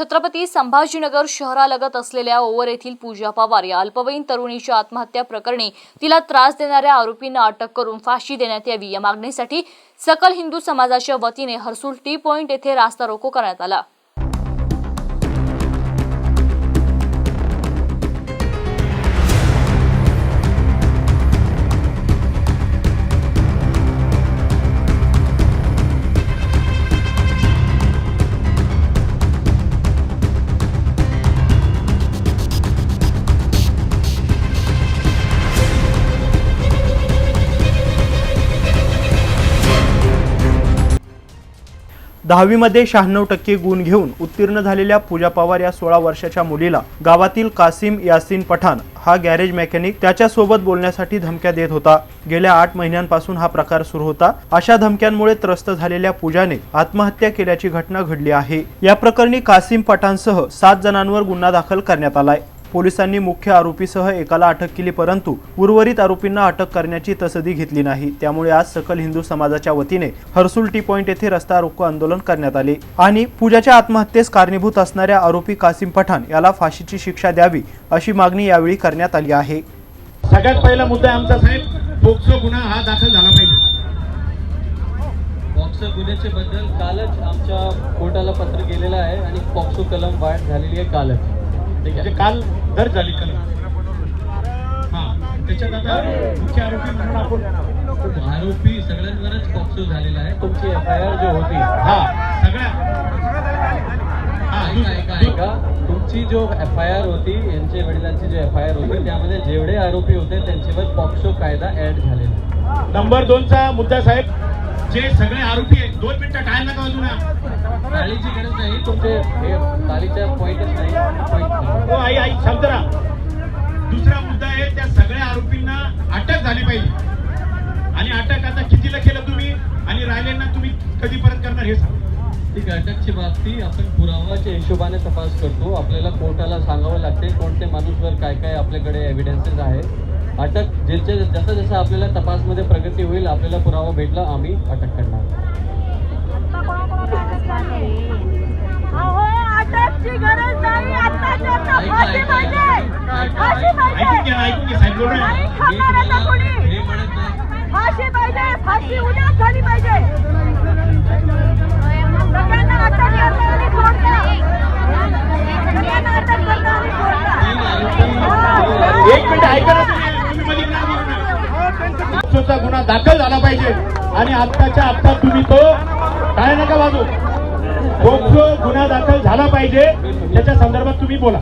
छत्रपती संभाजीनगर शहरालगत असलेल्या ओवर येथील पूजा पवार या अल्पवयीन तरुणीच्या आत्महत्या प्रकरणी तिला त्रास देणाऱ्या आरोपींना अटक करून फाशी देण्यात यावी या मागणीसाठी सकल हिंदू समाजाच्या वतीने हर्सुल टी पॉइंट येथे रास्ता रोको करण्यात आला. दहावीमध्ये शहाण्णव टक्के गुण घेऊन उत्तीर्ण झालेल्या पूजा पवार या सोळा वर्षाच्या मुलीला गावातील कासिम यासिन पठाण हा गॅरेज मेकॅनिक त्याच्यासोबत बोलण्यासाठी धमक्या देत होता. गेल्या आठ महिन्यांपासून हा प्रकार सुरू होता. अशा धमक्यांमुळे त्रस्त झालेल्या पूजाने आत्महत्या केल्याची घटना घडली आहे. या प्रकरणी कासिम पठाणसह सात जणांवर गुन्हा दाखल करण्यात आलाय. पोलिसांनी मुख्य आरोपीसह एकाला अटक केली परंतु उर्वरित आरोपींना अटक करण्याची तसदी घेतली नाही. त्यामुळे आज सकल हिंदू समाजाच्या वतीने हर्सुल टी पॉइंट येथे रस्ता रोको आंदोलन करण्यात आले. आणि पूजाच्या आत्महत्येस कारणीभूत असणाऱ्या आरोपी कासिम पठाण याला फाशीची शिक्षा द्यावी अशी मागणी यावेळी करण्यात आली आहे. सगळ्यात पहिला मुद्दा आमचा साहेब पोक्सो गुन्हा हा दाखल झाला पाहिजे. पॉक्सो गुन्ह्याचे बद्दल कालच आमच्या कोर्टाला पत्र गेलेलं आहे आणि पॉक्सो कलम वाढ झालेली आहे कालच. म्हणजे काल दर्ज झाली कलम हा. त्याच्यात आता मुख्य आरोपी म्हणून आपण आरोपी सगळ्यांवरच पॉक्सो झालेला आहे. तुमची एफ आय आर जो होती. हा. सगळ्या. हा. ऐका ऐका ऐका. तुमची जो एफ आय आर होती यांच्या वडिलांची जो एफ आय आर होती त्यामध्ये जेवढे आरोपी होते त्यांच्यावर पॉक्सो कायदा ऍड झालेला. नंबर दोनचा मुद्दा साहेब. जे सगळे आरोपी आहेत दोन मिनिटं काय नका ना. टाळीची गरज नाही तुमचे हे तालीच्या पॉईंटच नाही. हो आई आई शांत दुसरा मुद्दा आहे त्या सगळ्या आरोपींना अटक झाली पाहिजे. आणि अटक आता कितीला केलं तुम्ही आणि राहिलेंना तुम्ही कधी परत करणार हे सांगा. ठीक आहे अटकची बाबती आपण पुरावाच्या हिशोबाने तपास करतो. आपल्याला कोर्टाला सांगावं लागते कोणते माणूसवर काय काय आपल्याकडे एव्हिडन्सेस आहे अटक ज्याच्या जसं जसं आपल्याला तपासमध्ये प्रगती होईल आपल्याला पुरावा भेटला आम्ही अटक करणार. एक मिनिट ऐका नका. गुन्हा दाखल झाला पाहिजे. आणि आत्ताच्या आत्ता तुम्ही तो काय नका बाजू पोक्सो गुन्हा दाखल झाला पाहिजे. त्याच्या संदर्भात तुम्ही बोला.